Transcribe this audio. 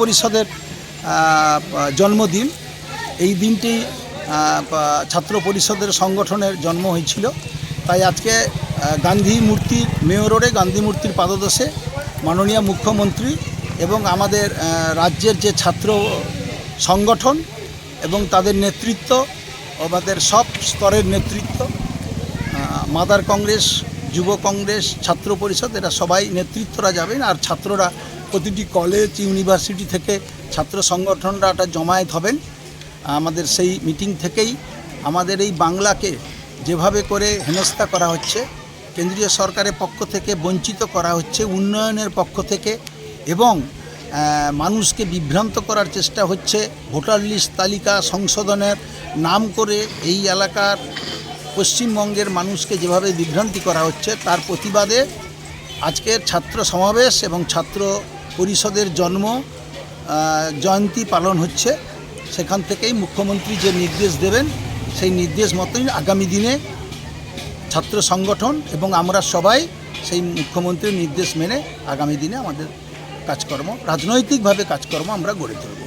পরিষদের জন্মদিন। এই দিনটি ছাত্র পরিষদের সংগঠনের জন্ম হয়েছিল। তাই আজকে গান্ধী মূর্তির মেয়র রোডে গান্ধী মূর্তির পাদদেশে মাননীয় মুখ্যমন্ত্রী এবং আমাদের রাজ্যের যে ছাত্র সংগঠন এবং তাদের নেতৃত্ব আমাদের সব স্তরের নেতৃত্ব মাদার কংগ্রেস যুব কংগ্রেস ছাত্র পরিষদ, এরা সবাই নেতৃত্বরা যাবেন আর ছাত্ররা প্রতিটি কলেজ ইউনিভার্সিটি থেকে ছাত্র সংগঠনরা একটা জমায়েত হবেন। আমাদের সেই মিটিং থেকেই আমাদের এই বাংলাকে যেভাবে করে হেনস্থা করা হচ্ছে, কেন্দ্রীয় সরকারের পক্ষ থেকে বঞ্চিত করা হচ্ছে, উন্নয়নের পক্ষ থেকে এবং মানুষকে বিভ্রান্ত করার চেষ্টা হচ্ছে, ভোটার লিস্ট তালিকা সংশোধনের নাম করে এই এলাকার পশ্চিমবঙ্গের মানুষকে যেভাবে বিভ্রান্তি করা হচ্ছে, তার প্রতিবাদে আজকের ছাত্র সমাবেশ এবং ছাত্র পরিষদের জন্ম জয়ন্তী পালন হচ্ছে। সেখান থেকেই মুখ্যমন্ত্রী যে নির্দেশ দেবেন, সেই নির্দেশ মতোই আগামী দিনে ছাত্র সংগঠন এবং আমরা সবাই সেই মুখ্যমন্ত্রীর নির্দেশ মেনে আগামী দিনে আমাদের কাজকর্ম, রাজনৈতিকভাবে কাজকর্ম আমরা গড়ে তুলব।